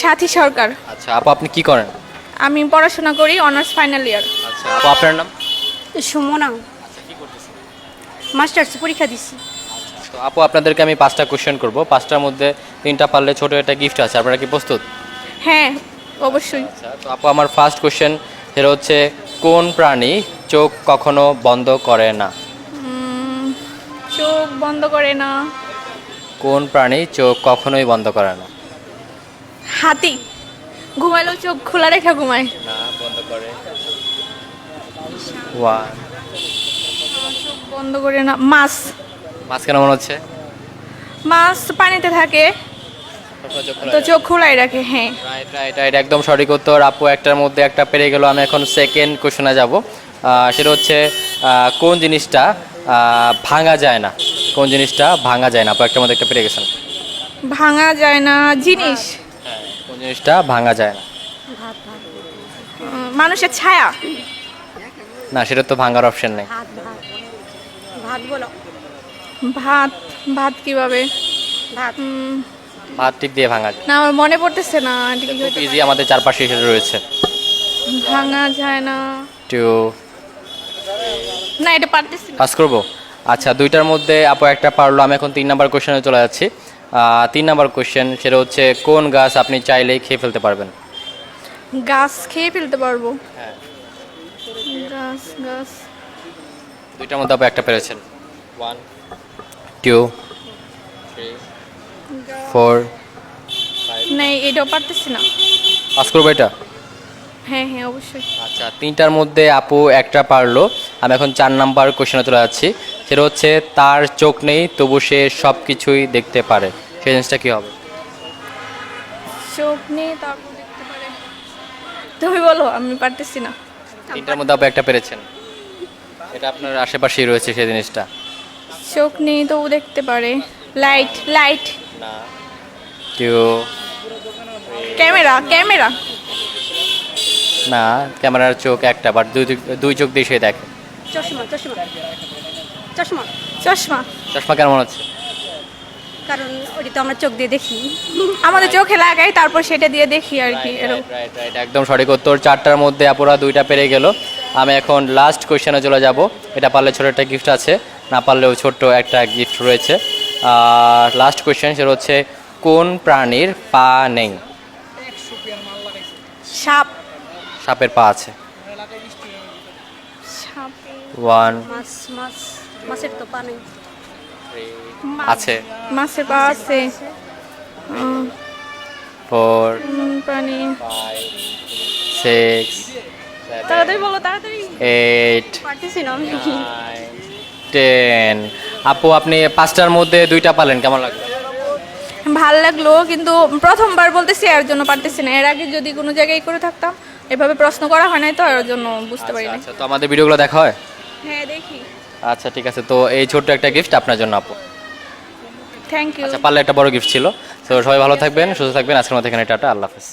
সাথী সরকার। আচ্ছা আপু আপনি কি করেন? আমি পড়াশোনা করি অনার্স ফাইনাল ইয়ার আচ্ছা আপু আপনার নাম? সুমনা। মাস্টার্স পরীক্ষা দিচ্ছি তো আপু আপনাদেরকে আমি পাঁচটা কোশ্চেন করব। পাঁচটার মধ্যে তিনটা পারলে ছোট একটা গিফট আছে আপনারা কি প্রস্তুত? হ্যাঁ অবশ্যই। আচ্ছা তো আপু আমার ফার্স্ট কোশ্চেন সেটা হচ্ছে কোন প্রাণী চোখ কখনো বন্ধ করে না? চোখ বন্ধ করে না। কোন প্রাণী চোখ কখনোই বন্ধ করে না? হাতি। ঘুমাইলেও চোখ খোলা রেখা ঘুমায়। না বন্ধ করে। ওয়ান চোখ বন্ধ করে না। মাছ। মাছ কেন মনে হচ্ছে? মাছ পানিতে থাকে। তো চোখ খোলাই রাখে হ্যাঁ। রাইট রাইট রাইট একদম সঠিক উত্তর। আপু একটার মধ্যে একটা পেরে গেল। আমি এখন সেকেন্ড কোশ্চেনে যাব। সেটা হচ্ছে কোন জিনিসটা ভাঙা যায় না? কোন জিনিসটা ভাঙা যায় না? আপু একটার মধ্যে একটা পেরে গেছেন। ভাঙা যায় না জিনিস। কোন জিনিসটা ভাঙা যায় না। ভাত ভাত মানুষের ছায়া। না সেটা তো ভাঙার অপশন নেই। ভাত বলো। ভাত ভাত কীভাবে? ভাত। ভাত টিপ দিয়ে ভাঙা যায়। না আমার মনে পড়তেছে না ইজি আমাদের চারপাশে এসে রয়েছে। ভাঙা যায় না। টু না এটা পারতেছি না। পাস করব? আচ্ছা দুইটার মধ্যে আপু একটা পারল আমি এখন তিন নাম্বার কোশ্চেনে চলে যাচ্ছি। তিন নাম্বার কোশ্চেন সেটা হচ্ছে কোন গাছ আপনি চাইলেই খেয়ে ফেলতে পারবেন? গাছ খেয়ে ফেলতে পারব। হ্যাঁ। গাছ গাছ। দুইটার মধ্যে আপু একটা পেরেছেন। ওয়ান টু থ্রি ফোর না এটাও পারতেছি না। পাস করব এটা? হ্যাঁ হ্যাঁ অবশ্যই। আচ্ছা তিনটার মধ্যে আপু একটা পারল। আমি এখন চার নাম্বার কোশ্চেনে চলে যাচ্ছি। সেটা হচ্ছে তার চোখ নেই তবু সে সব কিছুই দেখতে পারে। সেই জিনিসটা কী হবে? চোখ নেই তারপর দেখতে পারে। তুমি বলো আমি পারতেছি না। তিনটার মধ্যে আপু একটা পেরেছেন। এটা আপনার আশেপাশেই রয়েছে সেই জিনিসটা। চোখ নেই তো ও দেখতে পারে। লাইট লাইট না। কেউ ক্যামেরা ক্যামেরা না ক্যামেরার চোখ একটা বাট দুই দুই চোখ দিয়ে সে দেখে। চশমা চশমা। চশমা চশমা। চশমা কেন মনে হচ্ছে কারণ ওটি তো আমরা চোখ দিয়ে দেখি। আমাদের চোখে লাগাই তারপর সেটা দিয়ে দেখি আর কি এরকম। রাইট রাইট একদম সঠিক উত্তর। চারটার মধ্যে আপুরা দুইটা পেরে গেল। আমি এখন লাস্ট কোয়েশ্চেনে চলে যাব। এটা পারলে ছোট একটা গিফট আছে না পারলেও ছোট্ট একটা গিফট রয়েছে। আর লাস্ট কোয়েশ্চেন সেটা হচ্ছে কোন প্রাণীর পা নেই? সাপ। সাপের পা আছে। সাপ। ওয়ান মাছ মাছ মাছের তো পা নেই। আছে। মাছের পা আছে। ফোর প্রাণী সিক্স তাড়াতাড়ি বলো তাড়াতাড়ি। এইট পারতেছি না আমি। টেন। আপু আপনি পাঁচটার মধ্যে দুইটা পালেন কেমন লাগল? ভালো লাগল কিন্তু প্রথমবার বলতেছি এর জন্য পারতেছি না। এর আগে যদি কোনো জায়গায় করে থাকতাম এভাবে প্রশ্ন করা হয় নাই তো এর জন্য বুঝতে পারি না আচ্ছা তো আমাদের ভিডিওগুলো দেখা হয়? হ্যাঁ দেখি। আচ্ছা ঠিক আছে। তো এই ছোট্ট একটা গিফট আপনার জন্য আপু। থ্যাংক ইউ আচ্ছা পারলে একটা বড় গিফট ছিল। তো সবাই ভালো থাকবেন সুস্থ থাকবেন। আজকের মতো এখানে টাটা আল্লাহ হাফেজ।